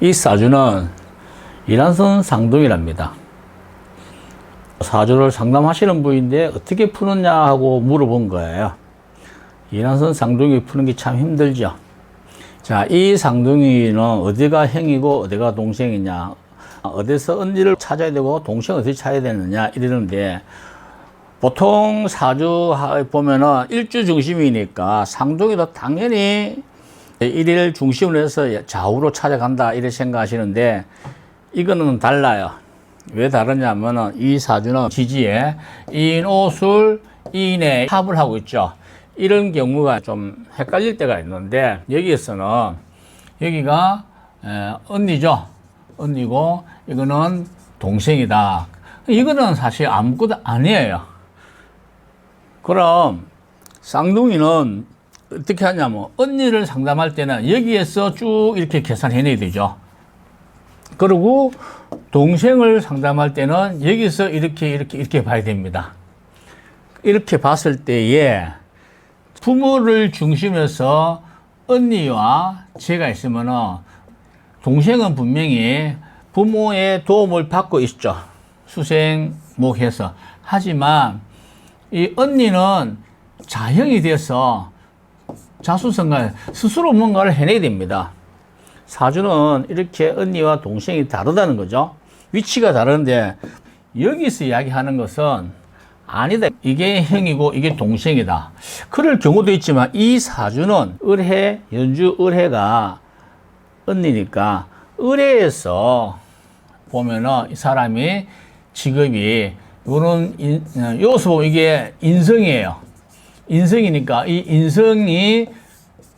이 사주는 이란선 상동이랍니다. 사주를 상담하시는 분인데 어떻게 푸느냐 하고 물어본 거예요. 이란선 상둥이 푸는 게 참 힘들죠. 자, 이 상둥이는 어디가 형이고 어디가 동생이냐, 어디서 언니를 찾아야 되고 동생 어디 찾아야 되느냐 이러는데 보통 사주 보면은 일주 중심이니까 상둥이도 당연히 일일 중심으로 해서 좌우로 찾아간다 이렇게 생각하시는데 이거는 달라요. 왜 다르냐면은 이 사주는 지지에 인오술 인에 합을 하고 있죠. 이런 경우가 좀 헷갈릴 때가 있는데 여기에서는 여기가 에, 언니죠. 언니고 이거는 동생이다. 이거는 사실 아무것도 아니에요. 그럼 쌍둥이는 어떻게 하냐면 언니를 상담할 때는 여기에서 쭉 이렇게 계산해내야 되죠. 그리고 동생을 상담할 때는 여기서 이렇게 이렇게 이렇게 봐야 됩니다. 이렇게 봤을 때에 부모를 중심에서 언니와 제가 있으면은 동생은 분명히 부모의 도움을 받고 있죠. 수생목해서. 하지만 이 언니는 자형이 돼서 자수성가 스스로 뭔가를 해내야 됩니다. 사주는 이렇게 언니와 동생이 다르다는 거죠. 위치가 다른데 여기서 이야기하는 것은 아니다. 이게 형이고 이게 동생이다. 그럴 경우도 있지만 이 사주는 을해, 연주 을해가 언니니까 을해에서 보면은 이 사람이 직업이 인, 요수 보면 이게 인성이에요. 인성이니까 이 인성이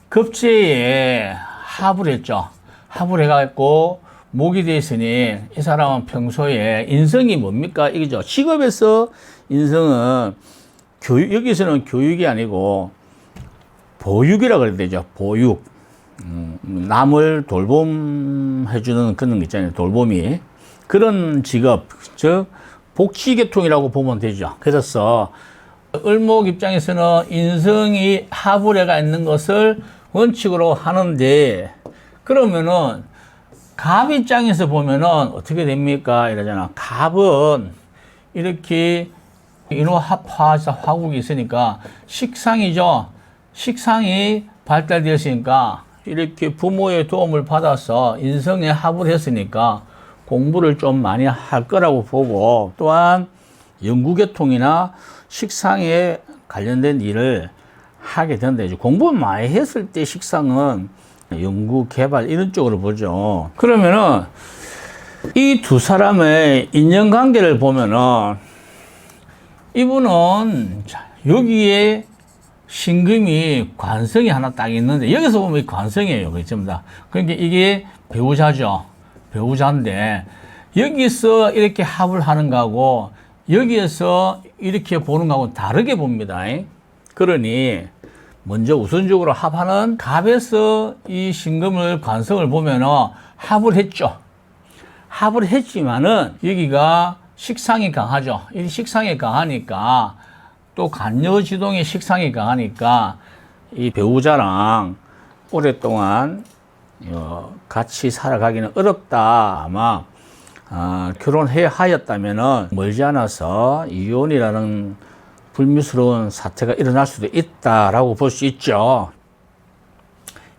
급제에 합을 했죠. 합을 해갖고 목이 돼 있으니 이 사람은 평소에 인성이 뭡니까? 이거죠. 직업에서 인성은 교육, 여기서는 교육이 아니고 보육이라 그래야 되죠. 보육. 음, 남을 돌봄해주는 그런 거 있잖아요. 돌봄이. 그런 직업, 즉, 복지계통이라고 보면 되죠. 그래서 을목 입장에서는 인성이 하불해가 있는 것을 원칙으로 하는데 그러면은 갑 입장에서 보면은 어떻게 됩니까? 이러잖아. 갑은 이렇게 인호 합화자 화국이 있으니까 식상이죠. 식상이 발달되었으니까 이렇게 부모의 도움을 받아서 인성에 합을 했으니까 공부를 좀 많이 할 거라고 보고 또한 연구계통이나 식상에 관련된 일을 하게 된다. 이제 공부 많이 했을 때 식상은 연구 개발 이런 쪽으로 보죠. 그러면은 이 두 사람의 인연관계를 보면은 이분은 여기에 신금이 관성이 하나 딱 있는데 여기서 보면 관성이에요. 그렇죠? 그러니까 이게 배우자죠. 배우자인데 여기서 이렇게 합을 하는 거하고 여기에서 이렇게 보는 거하고 다르게 봅니다. 그러니 먼저 우선적으로 합하는 갑에서 이 신금을 관성을 보면 합을 했죠. 합을 했지만은 여기가 식상이 강하죠. 이 식상이 강하니까 또 간여지동의 식상이 강하니까 이 배우자랑 오랫동안 어, 같이 살아가기는 어렵다. 아마 어, 결혼해 하였다면은 멀지 않아서 이혼이라는 불미스러운 사태가 일어날 수도 있다라고 볼 수 있죠.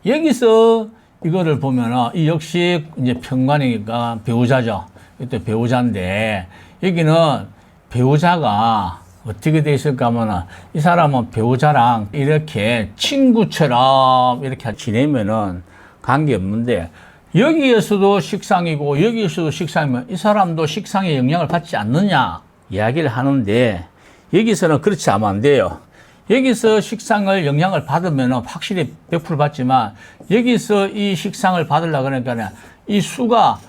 여기서 이거를 보면은 이 역시 이제 평관이니까 배우자죠. 이때 배우자인데 여기는 배우자가 어떻게 돼 있을까 하면은 이 사람은 배우자랑 이렇게 친구처럼 이렇게 지내면은 관계 없는데 여기에서도 식상이고 여기에서도 식상이면 이 사람도 식상의 영향을 받지 않느냐 이야기를 하는데 여기서는 그렇지 않으면 안 돼요. 여기서 식상을 영향을 받으면 확실히 100% 받지만 여기서 이 식상을 받으려 그러니까 이 수가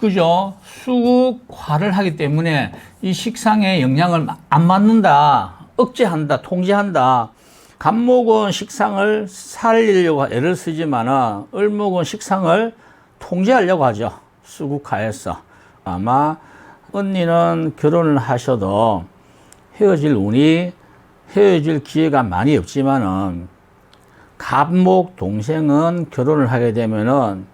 그죠? 수국화를 하기 때문에 이 식상의 영향을 안 맞는다. 억제한다. 통제한다. 간목은 식상을 살리려고 애를 쓰지만 은 을목은 식상을 통제하려고 하죠. 수국화해서. 아마 언니는 결혼을 하셔도 헤어질 운이 헤어질 기회가 많이 없지만은 갑목 동생은 결혼을 하게 되면은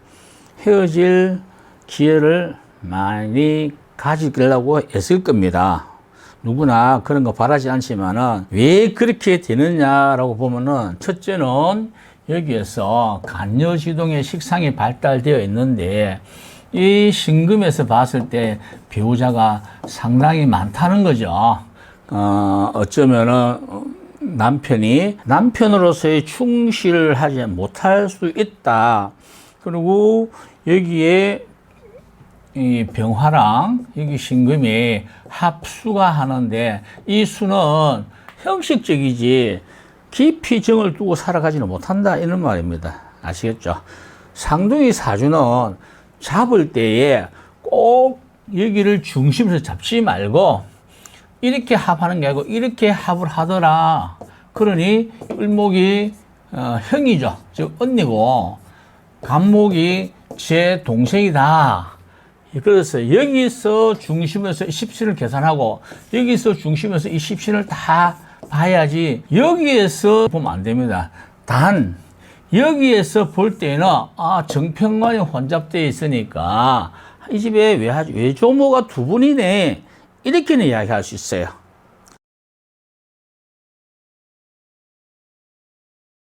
헤어질 기회를 많이 가지려고 했을 겁니다. 누구나 그런 거 바라지 않지만은 왜 그렇게 되느냐라고 보면은 첫째는 여기에서 간여지동의 식상이 발달되어 있는데 이 신금에서 봤을 때 배우자가 상당히 많다는 거죠. 어, 어쩌면은 어, 남편이 남편으로서의 충실을 하지 못할 수 있다. 그리고 여기에 이 병화랑 여기 신금이 합수가 하는데 이 수는 형식적이지 깊이 정을 두고 살아가지는 못한다 이런 말입니다. 아시겠죠? 상둥이 사주는 잡을 때에 꼭 여기를 중심에서 잡지 말고 이렇게 합하는 게 아니고 이렇게 합을 하더라. 그러니 을목이 어, 형이죠. 즉 언니고 간목이 제 동생이다. 그래서 여기서 중심에서 십신을 계산하고 여기서 중심에서 이 십신을 다 봐야지 여기에서 보면 안 됩니다. 단 여기에서 볼 때는 아 정평관이 혼잡되어 있으니까 이 집에 외, 외조모가 두 분이네 이렇게는 이야기할 수 있어요.